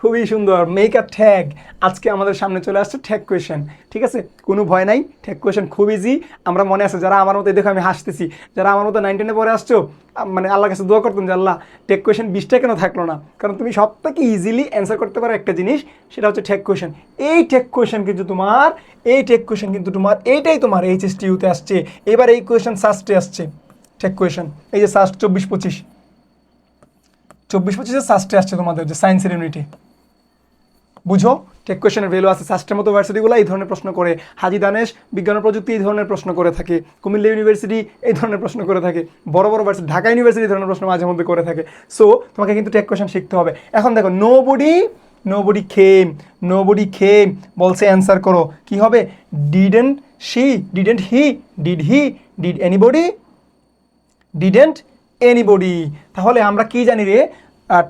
খুবই সুন্দর make a tag আজকে আমাদের সামনে চলে আসছে ট্যাগ কোয়েশন ঠিক আছে? কোনো ভয় নাই ট্যাগ কোয়েশন খুব ইজি আমরা মনে আছে যারা আমার মতো দেখো আমি হাসতেছি। যারা আমার মতো নাইন টেনে পরে আসছো মানে আল্লাহ কাছে দোয়া করতাম যে, আল্লাহ ট্যাগ কোয়েশন বিশটা কেন থাকল না? কারণ তুমি সব থেকে ইজিলি অ্যান্সার করতে পারো একটা জিনিস, সেটা হচ্ছে ট্যাগ কোয়েশন এই ট্যাগ কোয়েশন কিন্তু তোমার, এই ট্যাগ কোয়েশন কিন্তু তোমার, এইটাই তোমার এইচএসটি ইউতে আসছে। এবার এই কোয়েশন সাস্টে আসছে ট্যাগ কোয়েশন এই যে সাস্ট চব্বিশ পঁচিশ, চব্বিশ পঁচিশে সাস্টে আসছে তোমাদের যে সায়েন্সের ইউনিটি বুঝো? টেক কোয়েশনের ভ্যালু আছে সাস্টের মতো ভার্সিটিগুলো এই ধরনের প্রশ্ন করে। হাজি দানেশ বিজ্ঞান ও প্রযুক্তি এই ধরনের প্রশ্ন করে থাকে। কুমিল্লা ইউনিভার্সিটি এই ধরনের প্রশ্ন করে থাকে। বড় বড় ভার্সিটি ঢাকা ইউনিভার্সিটি এই ধরনের প্রশ্ন মাঝে মধ্যে করে থাকে। সো তোমাকে কিন্তু টেক কোয়েশন শিখতে হবে। এখন দেখো nobody nobody came nobody came বলছে অ্যান্সার করো। কি হবে? Didn't she didn't he did he did anybody didn't anybody তাহলে আমরা কি জানি রে?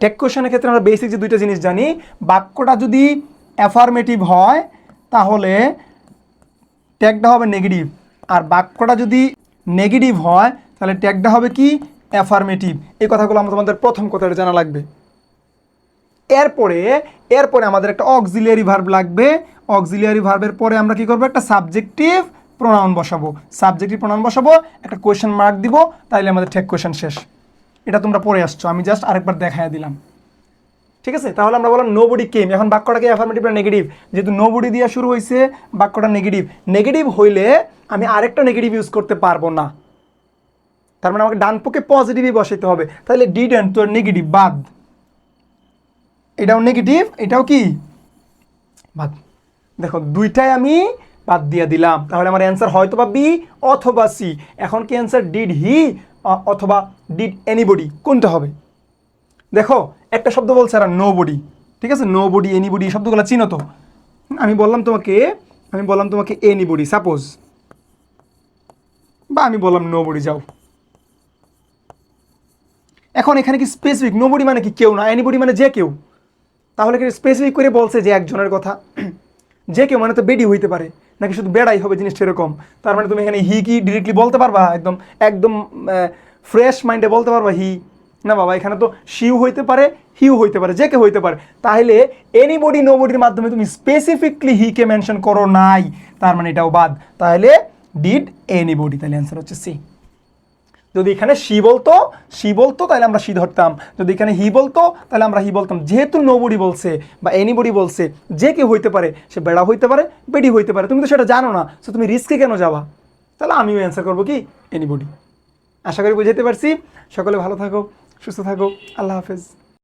টেক কোশ্চেনের ক্ষেত্রে আমরা বেসিক যে দুইটা জিনিস জানি, বাক্যটা যদি অ্যাফার্মেটিভ হয়, তাহলে ট্যাগটা হবে নেগেটিভ আর বাক্যটা যদি নেগেটিভ হয়, তাহলে ট্যাগটা হবে কি? অ্যাফার্মেটিভ এই কথাগুলো আমরা তোমাদের প্রথম কথাটা জানা লাগবে। এরপরে এরপরে আমাদের একটা অক্সিলিয়ারি ভার্ব লাগবে। অক্সিলিয়ারি ভার্বের পরে আমরা কি করব? একটা সাবজেক্টিভ প্রোনাউন বসাবো। সাবজেক্টিভ প্রোনাউন বসাবো, একটা কোয়েশ্চেন মার্ক দিব, তাইলে আমাদের ঠেক কোয়েশ্চেন শেষ। এটা তোমরা পড়ে আসছো, আমি জাস্ট আরেকবার দেখায় দিলাম। ঠিক আছে? তাহলে আমরা বললাম নো বডি কেম এখন বাক্যটাকে অ্যাফার্মেটিভ না নেগেটিভ যেহেতু নো বডি দিয়ে শুরু হয়েছে বাক্যটা নেগেটিভ নেগেটিভ হইলে আমি আরেকটা নেগেটিভ ইউজ করতে পারব না। তার মানে আমাকে ডান পক্ষে পজিটিভই বসাইতে হবে। তাহলে ডিড অ্যান্ড তোর নেগেটিভ বাদ। এটাও নেগেটিভ এটাও কি? বাদ। দেখো, দুইটাই আমি বাদ দিয়ে দিলাম। তাহলে আমার অ্যান্সার হয়তো বা বি অথবা সি এখন কি অ্যান্সার ডিড হি অথবা ডিড এনিবডি কোনটা হবে? দেখো, একটা শব্দ বলছে আর নো বডি ঠিক আছে? নো বডি এনিবডি শব্দগুলো চিনো তো? আমি বললাম তোমাকে, আমি বললাম তোমাকে এনিবডি সাপোজ বা আমি বললাম নো বডি যাও। এখন এখানে কি স্পেসিফিক নো বডি মানে কি কেউ না? এনিবডি মানে যে কেউ। তাহলে কি স্পেসিফিক করে বলছে যে একজনের কথা? যে কেউ মানে তো বেডি হইতে পারে, নাকি শুধু বেড়াই হবে জিনিসটা এরকম? তার মানে তুমি এখানে হি কি ডিরেক্টলি বলতে পারবা? একদম একদম ফ্রেশ মাইন্ডে বলতে পারবা হি। না বাবা, এখানে তো শিউ হইতে পারে হিউ হইতে পারে, যে কেউ হইতে পারে। তাহলে এনিবডি নো বডির মাধ্যমে তুমি স্পেসিফিকলি হিকে মেনশন করো নাই। তার মানে এটাও বাদ। তাহলে ডিড এনিবডি তাহলে অ্যান্সার হচ্ছে সি যদি এখানে সি বলতো সি বলতো, তাহলে আমরা সি ধরতাম। যদি এখানে হি বলতো, তাহলে আমরা হি বলতাম। যেহেতু নোবডি বলছে বা এনিবডি বলছে, যে কেউ হইতে পারে, সে বেড়া হইতে পারে, বেডি হইতে পারে। তুমি তো সেটা জানো না সো তুমি রিস্কে কেন যাবা? তাহলে আমিও অ্যান্সার করব কি? এনিবডি আশা করি বুঝাতে পারছি। সকলে ভালো থাকো, সুস্থ থাকো। আল্লাহ হাফেজ।